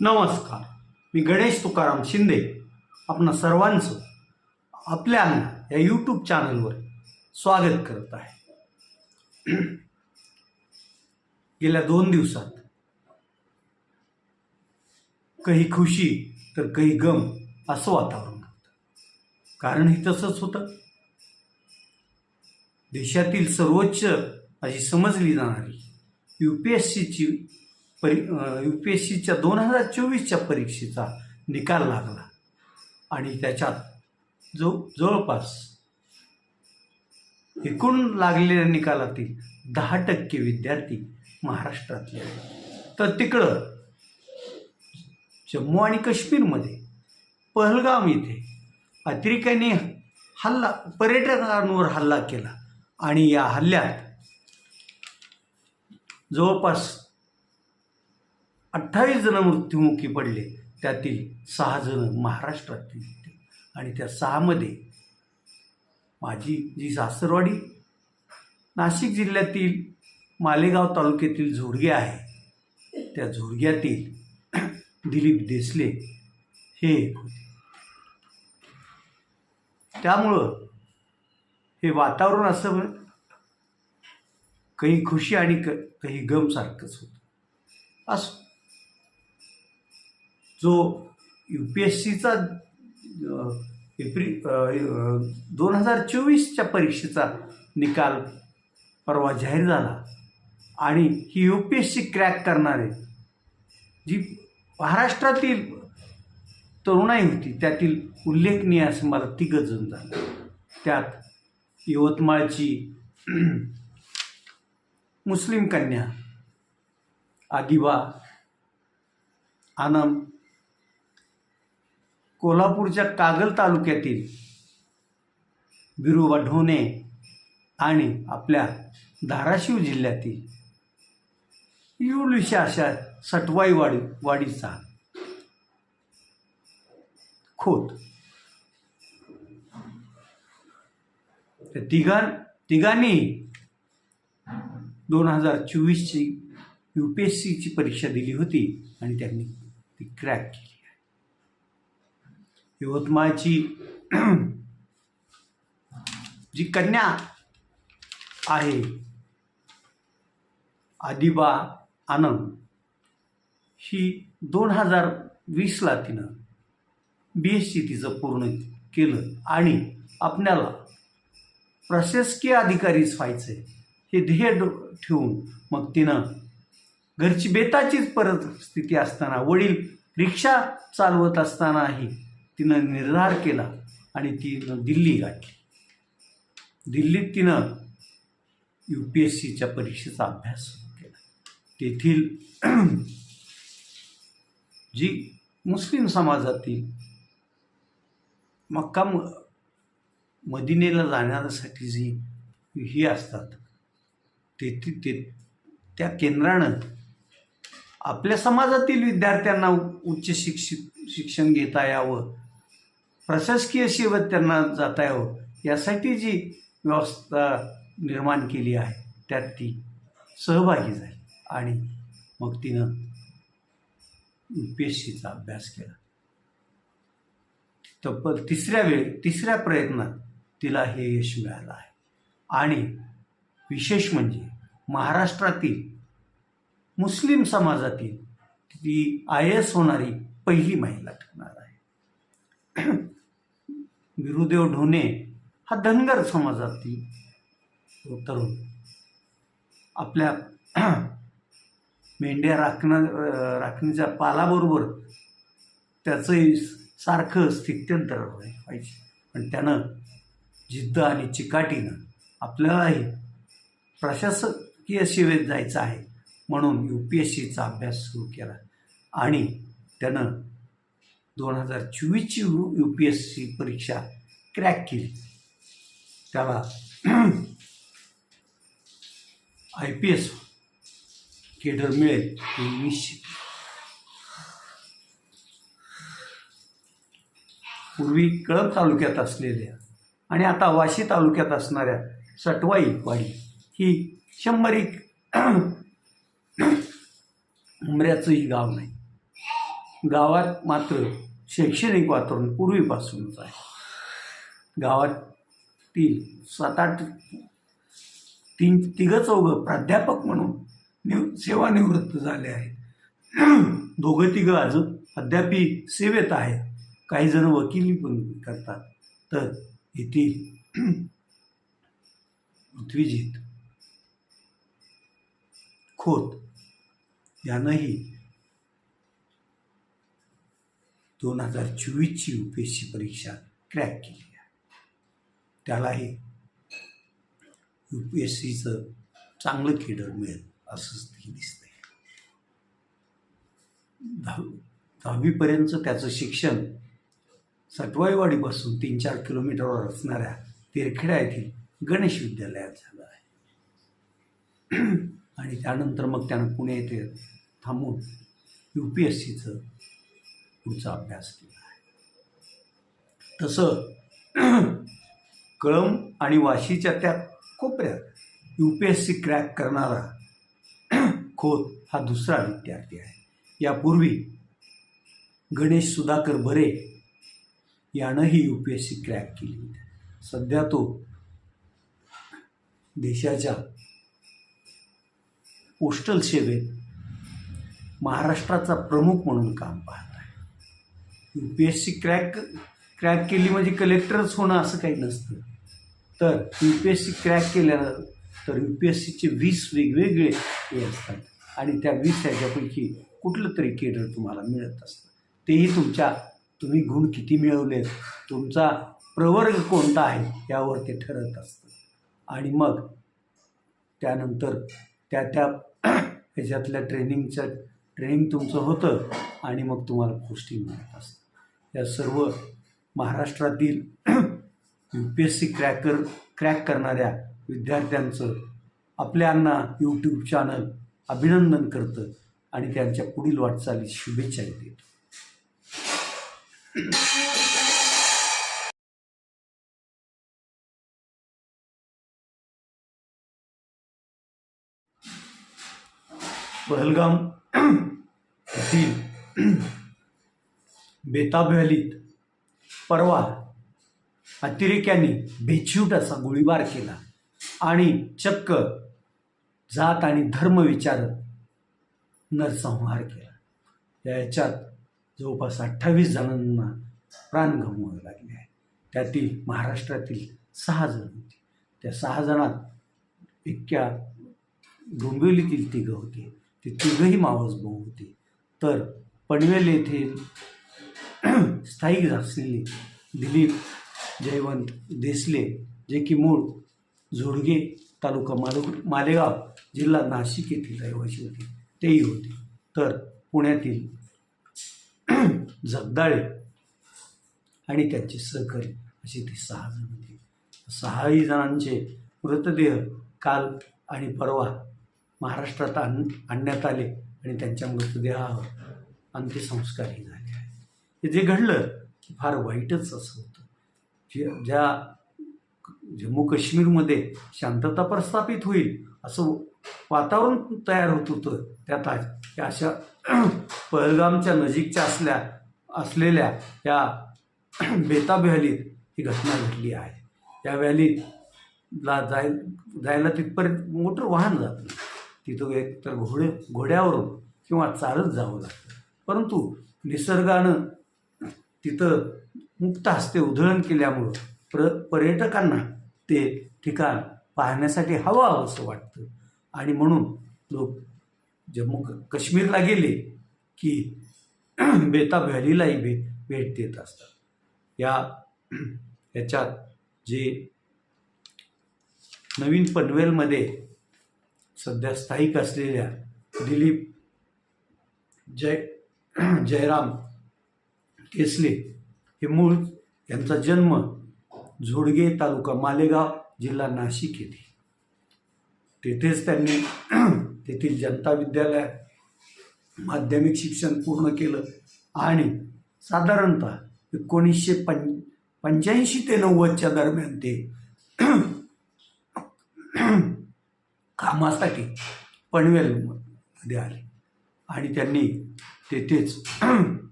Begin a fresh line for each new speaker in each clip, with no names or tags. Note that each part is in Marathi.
नमस्कार. मी गणेश तुकाराम शिंदे. आपणा सर्वांचं आपल्या या यूट्यूब चॅनलवर स्वागत करत आहे. गेल्या दोन दिवसात काही खुशी तर काही गम असं वातावरण होतं. कारण हे तसंच होतं. देशातील सर्वोच्च अशी समजली जाणारी यू पी एस सीची परी यू पी एस सीच्या दोन हजार चोवीसच्या परीक्षेचा निकाल लागला. आणि त्याच्यात जो जवळपास एकूण लागलेल्या निकालातील दहा टक्के विद्यार्थी महाराष्ट्रातले आहेत. तर तिकडं जम्मू आणि काश्मीरमध्ये पहलगाम इथे अतिरेक्याने हल्ला पर्यटकांवर हल्ला केला. आणि या हल्ल्यात जवळपास अठ्ठावीस जण मृत्युमुखी पडले. त्यातील सहा जण महाराष्ट्रातील होते. आणि त्या सहामध्ये माझी जी सासरवाडी नाशिक जिल्ह्यातील मालेगाव तालुक्यातील झोडगे आहे. त्या झोडग्यातील दिलीप देसले हे एक होते. त्यामुळं हे वातावरण असं काही खुशी आणि क काही गमसारखंच होतं. असं जो यू पी एस सीचा एप्रिल दोन हजार चोवीसच्या परीक्षेचा निकाल परवा जाहीर झाला. आणि ही U P S C crack करणारे जी महाराष्ट्रातील तरुणाई होती त्यातील उल्लेखनीय असं मला तिघं जण झालं. त्यात यवतमाळची मुस्लिम कन्या आदिबा आनम कोल्हापूरच्या कागल तालुक्यातील बिरुबा ढोणे आणि आपल्या धाराशिव जिल्ह्यातील युलिशा अशा सटवाई वाडी वाडीचा खोत. त्या तिघां तिघांनी दोन हजार चोवीसची यू पी एस सीची परीक्षा दिली होती आणि त्यांनी ती क्रॅक केली. यवतमाळची जी कन्या आहे आदिबा आनंद ही दोन हजार वीसला तिनं बी एस सी तिचं पूर्ण केलं आणि आपल्याला प्रशासकीय अधिकारीच व्हायचं आहे हे ध्येय ठेवून मग तिनं घरची बेताचीच परिस्थिती असताना वडील रिक्षा चालवत असतानाही तिनं निर्धार केला आणि तिनं दिल्ली गाठली दिल्लीत तिनं यू पी एस सीच्या परीक्षेचा अभ्यास सुरू केला. तेथील जी मुस्लिम समाजातील मक्का मदिनेला जाण्यासाठी जी ही असतात तेथी ते त्या केंद्रानं आपल्या समाजातील विद्यार्थ्यांना उच्च शिक्षित शिक्षण घेता यावं प्रशासकीय सेवेत त्यांना जाता यावं. यासाठी जी व्यवस्था निर्माण केली आहे त्यात ती सहभागी झाली आणि मग तिनं यू पी एस सीचा अभ्यास केला. तब्बल तिसऱ्या वेळी तिसऱ्या प्रयत्नात तिला हे यश मिळालं आहे. आणि विशेष म्हणजे महाराष्ट्रातील मुस्लिम समाजातील ती आय एस होणारी पहिली महिला ठरणार आहे. बिरुदेव ढोणे हा धनगर समाजातील तरुण आपल्या मेंढ्या राखणं राखणीच्या पालाबरोबर त्याचंही सारखं स्थित्यंतर व्हायचे. पण त्यानं जिद्द आणि चिकाटीनं आपल्यालाही प्रशासकीय सेवेत जायचं आहे म्हणून यू पी एस सीचा अभ्यास सुरू केला. आणि त्यानं दोन हजार चोवीसची U U P S C परीक्षा क्रॅक केली. त्याला आय पी एस केडर मिळेल हे निश्चित. पूर्वी कळंब तालुक्यात असलेल्या आणि आता वाशी तालुक्यात असणाऱ्या सटवाई वाडी ही शंभर एक उमऱ्याचंही गाव नाही. गावात मात्र शैक्षणिक वातावरण पूर्वीपासूनच आहे. गावातील सात आठ तीन तिघं चौघं प्राध्यापक म्हणून निव सेवानिवृत्त झाले आहेत. दोघं तिघं अजून अद्यापी सेवेत आहेत. काही जण वकिली पण करतात. तर येथील पृथ्वीजीत खोत यानंही दोन हजार चोवीसची यू पी एस सी परीक्षा क्रॅक केली आहे. त्यालाही यू पी एस सीचं चांगलं केडर मिळेल असंच ते दिसतंय. दहावी दहावीपर्यंतचं त्याचं शिक्षण सटवाईवाडीपासून तीन चार किलोमीटरवर असणाऱ्या तेरखेडा येथील गणेश विद्यालयात झालं आहे. आणि त्यानंतर मग त्यानं पुणे येथे थांबून यू पी एस सीचं पुढचा अभ्यास केला आहे. तसं कळम आणि वाशीच्या त्या कोपऱ्यात U P S C crack करणारा खोत हा दुसरा विद्यार्थी आहे. यापूर्वी Ganesh Sudhakar Bhare यानंही U P S C crack केली होती. सध्या तो देशाच्या पोस्टल सेवेत महाराष्ट्राचा प्रमुख म्हणून काम पाहतो. U P S C crack crack केली म्हणजे कलेक्टरच होणं असं काही नसतं. तर U P S C crack केल्यानं तर यू पी एस सीचे वीस वेगवेगळे हे असतात. आणि त्या वीस ह्याच्यापैकी कुठलं तरी केडर तुम्हाला मिळत असतं. तेही तुमच्या तुम्ही गुण किती मिळवले तुमचा प्रवर्ग कोणता आहे यावर ते ठरत असतं. आणि मग त्यानंतर त्या त्या ह्याच्यातल्या ट्रेनिंगचं ट्रेनिंग तुमचं होतं आणि मग तुम्हाला पोस्टिंग मिळत असतं. या सर्व महाराष्ट्रातील U P S C cracker crack करणाऱ्या विद्यार्थ्यांचं आपल्यांना यूट्यूब चॅनल अभिनंदन करतं आणि त्यांच्या पुढील वाटचाली शुभेच्छा देतो. पहलगाम येथील बेताब व्हॅलीत परवा अतिरेक्यांनी बेछूट असा गोळीबार केला आणि चक्क जात आणि धर्म विचारत नरसंहार केला. याच्यात जवळपास अठ्ठावीस जणांना प्राण गमवावे लागले आहे त्यातील महाराष्ट्रातील सहा जण होते. त्या सहा जणात इतक्या डोंबिवलीतील तिघं होते. ते तिघंही मावस भाऊ होते. तर पनवेल येथील स्थायिक असलेले दिलीप जयवंत देसले जे की मूळ झोडगे तालुका माल मालेगाव जिल्हा नाशिक येथील रहिवासी होते. तेही होते. तर पुण्यातील जगदाळे आणि त्यांचे सहकारी असे ते सहा जण होते. सहाही जणांचे मृतदेह काल आणि परवा महाराष्ट्रात आण आणण्यात आले आणि त्यांच्या मृतदेहावर अंत्यसंस्कारही झाले. आहे हे जे घडलं ते फार वाईटच असं होतं. जे ज्या जम्मू काश्मीरमध्ये शांतता प्रस्थापित होईल असं वातावरण तयार होत होतं त्यात त्या या अशा पहलगामच्या नजीकच्या असल्या असलेल्या या बेताब व्हॅलीत ही घटना घडली आहे. या व्हॅलीत ला जाय जायला तिथपर्यंत मोटर वाहन जात नाही. तिथं एक तर घोडे घोड्यावरून किंवा चालत जावं लागतं. परंतु निसर्गानं तिथं मुक्त हस्ते उधळण केल्यामुळं प्र पर्यटकांना ते ठिकाण पाहण्यासाठी हवं असं वाटतं. आणि म्हणून लोक जम्मू क- काश्मीरला गेले की बेताब व्हॅलीलाही भेट भेट देत असतात. या ह्याच्यात जे नवीन पनवेलमध्ये सध्या स्थायिक असलेल्या दिलीप जय जयराम केसले हे मूळ यांचा जन्म झोडगे तालुका मालेगाव जिल्हा नाशिक येथे. तेथेच त्यांनी तेथील जनता विद्यालयात माध्यमिक शिक्षण पूर्ण केलं आणि साधारणतः एकोणीसशे पं पंच्याऐंशी ते नव्वदच्या दरम्यान ते कामासाठी पनवेलमध्ये आले. आणि त्यांनी तेथेच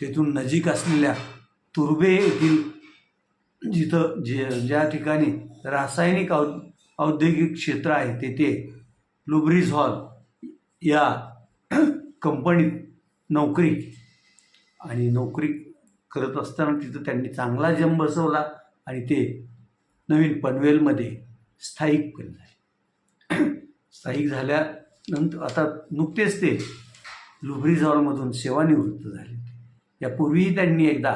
तेथून नजीक असलेल्या तुर्बे येथील जिथं जे ज्या ठिकाणी रासायनिक औ औद्योगिक क्षेत्र आहे तेथे लुब्रिज हॉल या कंपनीत नोकरी आणि नोकरी करत असताना तिथं त्यांनी चांगला जम बसवला आणि ते नवीन पनवेलमध्ये स्थायिक पण झाले. स्थायिक झाल्यानंतर आता नुकतेच ते लुब्रिज हॉलमधून सेवानिवृत्त झाले. यापूर्वीही त्यांनी एकदा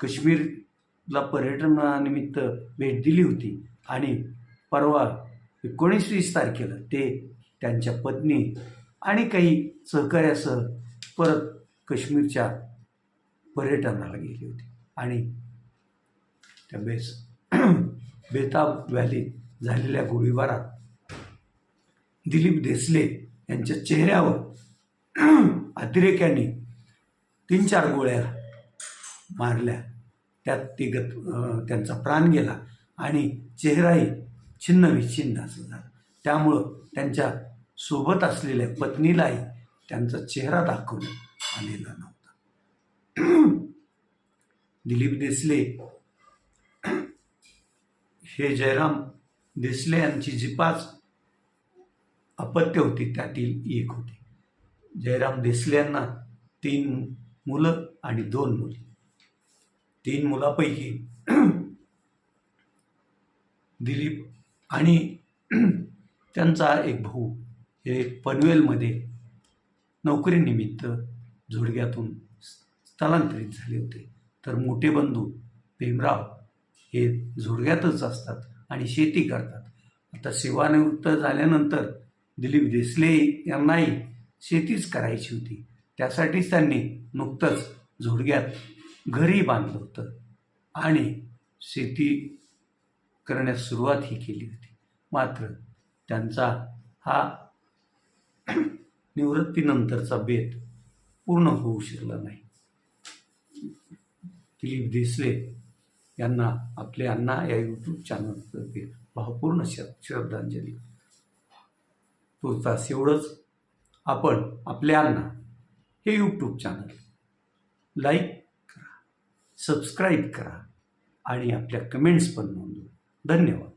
काश्मीरला पर्यटनानिमित्त भेट दिली होती आणि परवा एकोणीस वीस तारखेला ते त्यांच्या पत्नी आणि काही सहकार्यासह परत काश्मीरच्या पर्यटनाला गेली होती. आणि त्या बेस बेताब व्हॅलीत झालेल्या गोळीबारात दिलीप देसले यांच्या चेहऱ्यावर अतिरेक्यांनी तीन चार गोळ्या मारल्या. त्यात ते गत त्यांचा प्राण गेला आणि चेहराही छिन्न विच्छिन्न असं झाला. त्यामुळं त्यांच्यासोबत असलेल्या पत्नीलाही त्यांचा चेहरा दाखवण्यात आलेला नव्हता. दिलीप देसले हे जयराम देसले यांची जी पाच अपत्य होती त्यातील एक होती. जयराम देसले यांना तीन मुलं आणि दोन मुली. तीन मुलापैकी दिलीप आणि त्यांचा एक भाऊ हे पनवेलमध्ये नोकरीनिमित्त झोडग्यातून स्थलांतरित झाले होते. तर मोठे बंधू भीमराव हे झोडग्यातच असतात आणि शेती करतात. आता सेवानिवृत्त झाल्यानंतर दिलीप देसले यांनाही शेतीच करायची होती. त्यासाठीच त्यांनी नुकतंच झोडग्यात घरही बांधलं होतं. आणि शेती करण्यास सुरुवात ही केली होती. मात्र त्यांचा हा निवृत्तीनंतरचा बेत पूर्ण होऊ शकला नाही. दिलीप देसले यांना आपले अण्णा या यूट्यूब चॅनलतर्फे भावपूर्ण श श्रद्धांजली. तुर्तास एवढंच आपण आपल्या अण्णा हे यूट्यूब चॅनल लाईक करा सबस्क्राईब करा आणि आपल्या कमेंट्स पण नोंदवा. धन्यवाद.